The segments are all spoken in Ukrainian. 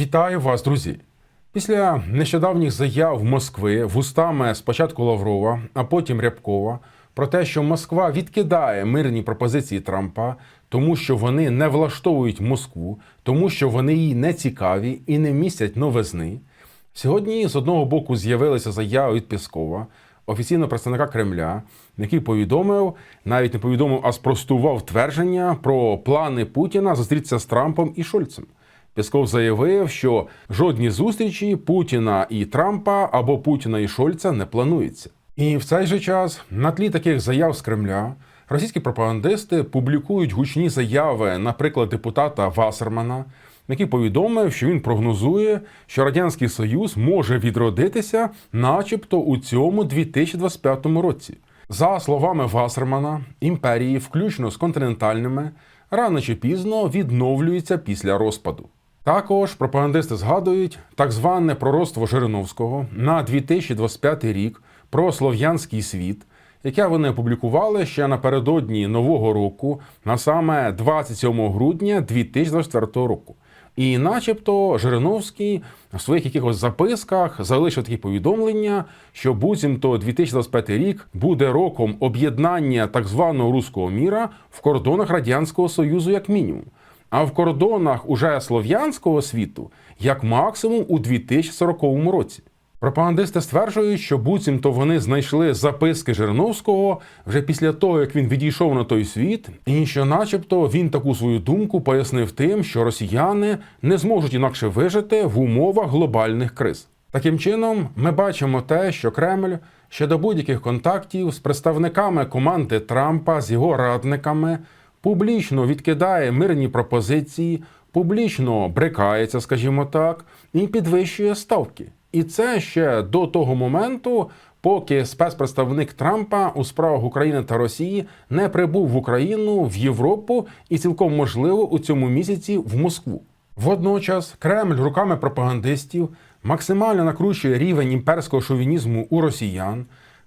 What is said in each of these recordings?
Вітаю вас, друзі! Після нещодавніх заяв Москви вустами спочатку Лаврова, а потім Рябкова про те, що Москва відкидає мирні пропозиції Трампа, тому що вони не влаштовують Москву, тому що вони їй не цікаві і не містять новизни. Сьогодні з одного боку з'явилися заяви від Піскова, офіційного представника Кремля, який повідомив, навіть не повідомив, а спростував твердження про плани Путіна зустрітися з Трампом і Шольцем. Пісков заявив, що жодні зустрічі Путіна і Трампа або Путіна і Шольца не планується. І в цей же час, на тлі таких заяв з Кремля, російські пропагандисти публікують гучні заяви, наприклад, депутата Вассермана, який повідомив, що він прогнозує, що радянський союз може відродитися, начебто у цьому 2025 році. За словами Вассермана, імперії, включно з континентальними, рано чи пізно відновлюються після розпаду. Також пропагандисти згадують так зване пророцтво Жириновського на 2025 рік про слов'янський світ, яке вони опублікували ще напередодні Нового року, на саме 27 грудня 2024 року. І, начебто, Жириновський в своїх якихось записках залишив такі повідомлення, що буцімто 2025 рік буде роком об'єднання так званого руського міра в кордонах Радянського Союзу, як мінімум. А в кордонах уже слов'янського світу як максимум у 2040 році. Пропагандисти стверджують, що буцімто вони знайшли записки Жириновського вже після того, як він відійшов на той світ, і що, начебто, він таку свою думку пояснив тим, що росіяни не зможуть інакше вижити в умовах глобальних криз. Таким чином, ми бачимо те, що Кремль ще до будь-яких контактів з представниками команди Трампа, з його радниками, публічно відкидає мирні пропозиції, публічно брикається, скажімо так, і підвищує ставки. І це ще до того моменту, поки спецпредставник Трампа у справах України та Росії не прибув в Україну, в Європу і цілком можливо у цьому місяці в Москву. Водночас Кремль руками пропагандистів максимально накручує рівень імперського шовінізму у росіян,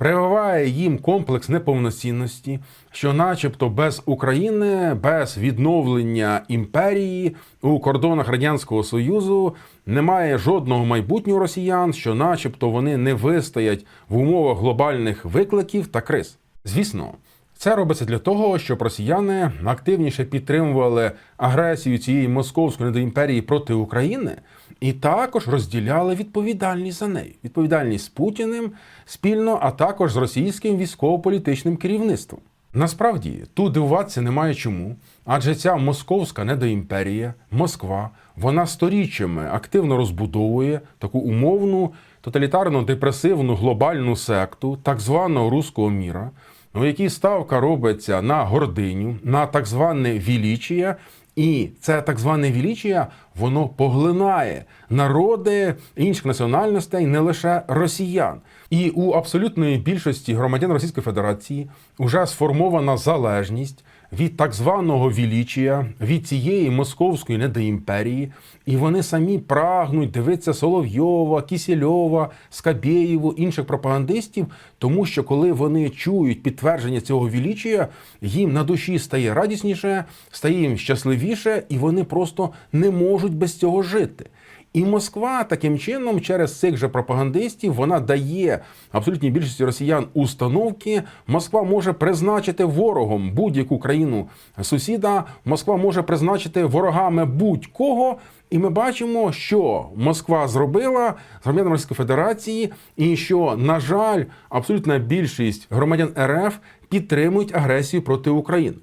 прививає їм комплекс неповноцінності, що, начебто, без України, без відновлення імперії у кордонах Радянського Союзу немає жодного майбутнього росіян, що, начебто, вони не вистоять в умовах глобальних викликів та криз. Звісно. Це робиться для того, щоб росіяни активніше підтримували агресію цієї московської недоімперії проти України і також розділяли відповідальність за неї, відповідальність з Путіним спільно, а також з російським військово-політичним керівництвом. Насправді тут дивуватися немає чому, адже ця московська недоімперія, Москва, вона сторіччями активно розбудовує таку умовну тоталітарно депресивну глобальну секту так званого руського міра у якій ставка робиться на гординю, на так зване вілічія, і це так зване вілічія, воно поглинає народи інших національностей, не лише росіян. І у абсолютної більшості громадян Російської Федерації вже сформована залежність від так званого вілічія, від цієї московської недоімперії, і вони самі прагнуть дивитися Соловйова, Кісільова, Скабєєву, інших пропагандистів, тому що коли вони чують підтвердження цього вілічія, їм на душі стає радісніше, стає їм щасливіше, і вони просто не можуть без цього жити. І Москва таким чином, через цих же пропагандистів, вона дає абсолютній більшості росіян установки. Москва може призначити ворогом будь-яку країну сусіда. Москва може призначити ворогами будь-кого. І ми бачимо, що Москва зробила з громадянами Російської Федерації, і що, на жаль, абсолютна більшість громадян РФ підтримують агресію проти України.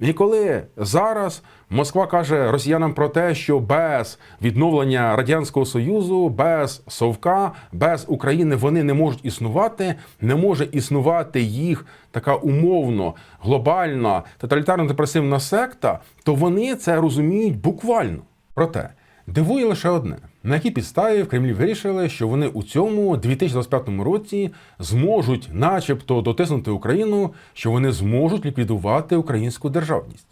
І коли зараз Москва каже росіянам про те, що без відновлення радянського союзу, без совка, без України вони не можуть існувати, не може існувати їх така умовно глобальна тоталітарно депресивна секта, то вони це розуміють буквально. Проте дивує лише одне: на якій підставі в Кремлі вирішили, що вони у цьому 2025 році зможуть, начебто, дотиснути Україну, що вони зможуть ліквідувати українську державність.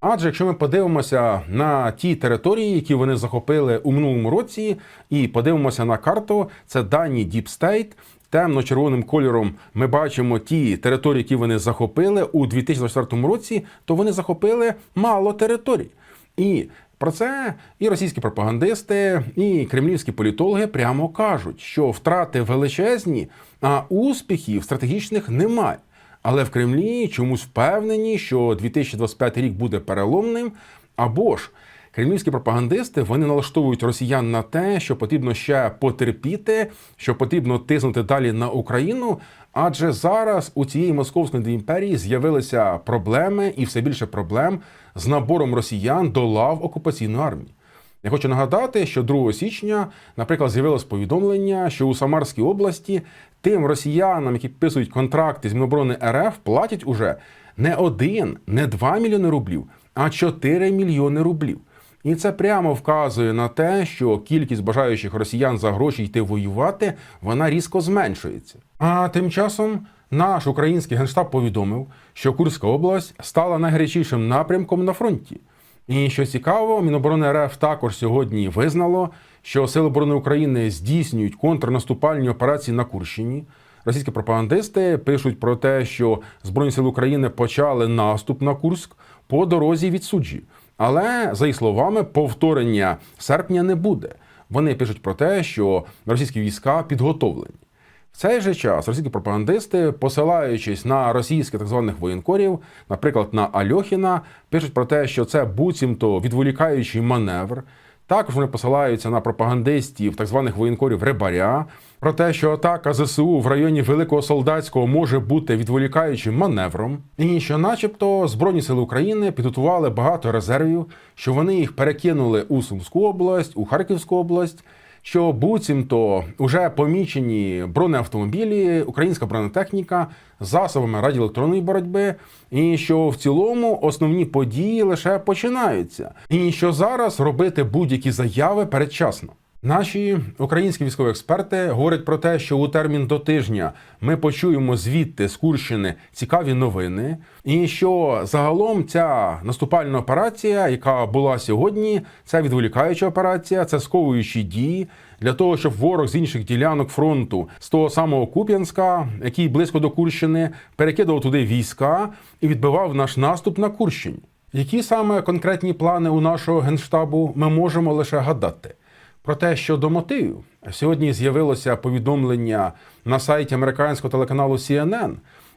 Адже якщо ми подивимося на ті території, які вони захопили у минулому році, і подивимося на карту, це дані State, Темно-червоним кольором ми бачимо ті території, які вони захопили у 2024 році, то вони захопили мало територій. І Про це і російські пропагандисти, і кремлівські політологи прямо кажуть, що втрати величезні, а успіхів стратегічних немає. Але в Кремлі чомусь впевнені, що 2025 рік буде переломним, або ж кремлівські пропагандисти вони налаштовують росіян на те, що потрібно ще потерпіти, що потрібно тиснути далі на Україну. Адже зараз у цієї московської імперії з'явилися проблеми і все більше проблем з набором росіян до лав окупаційної армії. Я хочу нагадати, що 2 січня, наприклад, з'явилось повідомлення, що у Самарській області тим росіянам, які підписують контракти з Міноборони РФ, платять уже не один, не 2 мільйони рублів, а 4 мільйони рублів. І це прямо вказує на те, що кількість бажаючих росіян за гроші йти воювати вона різко зменшується. А тим часом наш український генштаб повідомив, що Курська область стала найгарячішим напрямком на фронті. І що цікаво, Міноборони РФ також сьогодні визнало, що Сили оборони України здійснюють контрнаступальні операції на Курщині. Російські пропагандисти пишуть про те, що Збройні сили України почали наступ на Курськ по дорозі від суджі. Але за їх словами, повторення серпня не буде. Вони пишуть про те, що російські війська підготовлені. В цей же час російські пропагандисти, посилаючись на російських так званих воєнкорів, наприклад, на Альохіна, пишуть про те, що це буцімто відволікаючий маневр. Також вони посилаються на пропагандистів так званих воєнкорів Рибаря, про те, що атака ЗСУ в районі Великого Солдатського може бути відволікаючим маневром, і що, начебто, Збройні сили України підготували багато резервів, що вони їх перекинули у Сумську область, у Харківську область що буцімто вже помічені бронеавтомобілі, українська бронетехніка засобами радіоелектронної боротьби, і що в цілому основні події лише починаються, і що зараз робити будь-які заяви передчасно. Наші українські військові експерти говорять про те, що у термін до тижня ми почуємо звідти з Курщини цікаві новини, і що загалом ця наступальна операція, яка була сьогодні, це відволікаюча операція, це сковуючі дії для того, щоб ворог з інших ділянок фронту, з того самого Куп'янська, який близько до Курщини, перекидував туди війська і відбивав наш наступ на Курщині. Які саме конкретні плани у нашого генштабу ми можемо лише гадати. Про те, що до мотивів сьогодні з'явилося повідомлення на сайті американського телеканалу CNN,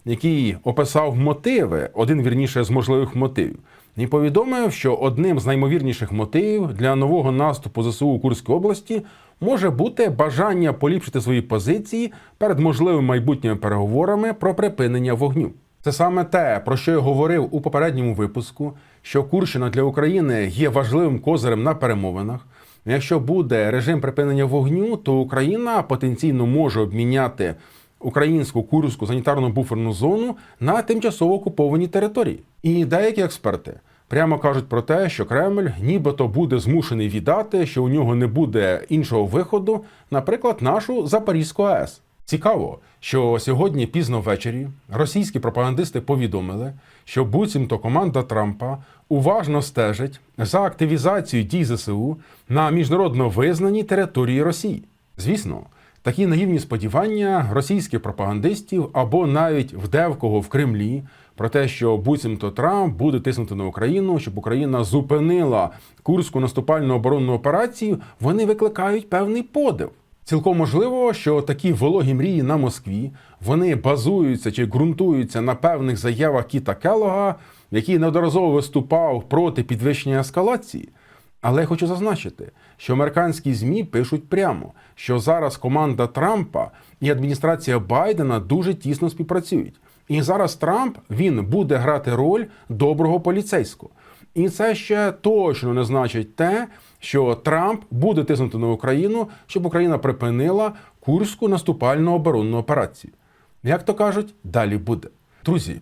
який описав мотиви, один вірніше з можливих мотивів, і повідомив, що одним з наймовірніших мотивів для нового наступу ЗСУ у Курській області може бути бажання поліпшити свої позиції перед можливими майбутніми переговорами про припинення вогню. Це саме те, про що я говорив у попередньому випуску, що Курщина для України є важливим козирем на перемовинах. Якщо буде режим припинення вогню, то Україна потенційно може обміняти українську курську санітарну буферну зону на тимчасово окуповані території. І деякі експерти прямо кажуть про те, що Кремль нібито буде змушений віддати, що у нього не буде іншого виходу, наприклад, нашу Запорізьку АЕС. Цікаво, що сьогодні пізно ввечері російські пропагандисти повідомили, що буцімто команда Трампа уважно стежить за активізацією дій ЗСУ на міжнародно визнаній території Росії. Звісно, такі наївні сподівання російських пропагандистів або навіть в девкого в Кремлі про те, що буцімто Трамп буде тиснути на Україну, щоб Україна зупинила курську наступальну оборонну операцію, вони викликають певний подив. Цілком можливо, що такі вологі мрії на Москві вони базуються чи ґрунтуються на певних заявах Кіта Келога, який неодноразово виступав проти підвищення ескалації. Але я хочу зазначити, що американські змі пишуть прямо, що зараз команда Трампа і адміністрація Байдена дуже тісно співпрацюють. І зараз Трамп він буде грати роль доброго поліцейського. І це ще точно не значить те, що Трамп буде тиснути на Україну, щоб Україна припинила курську наступальну оборонну операцію. Як то кажуть, далі буде. Друзі,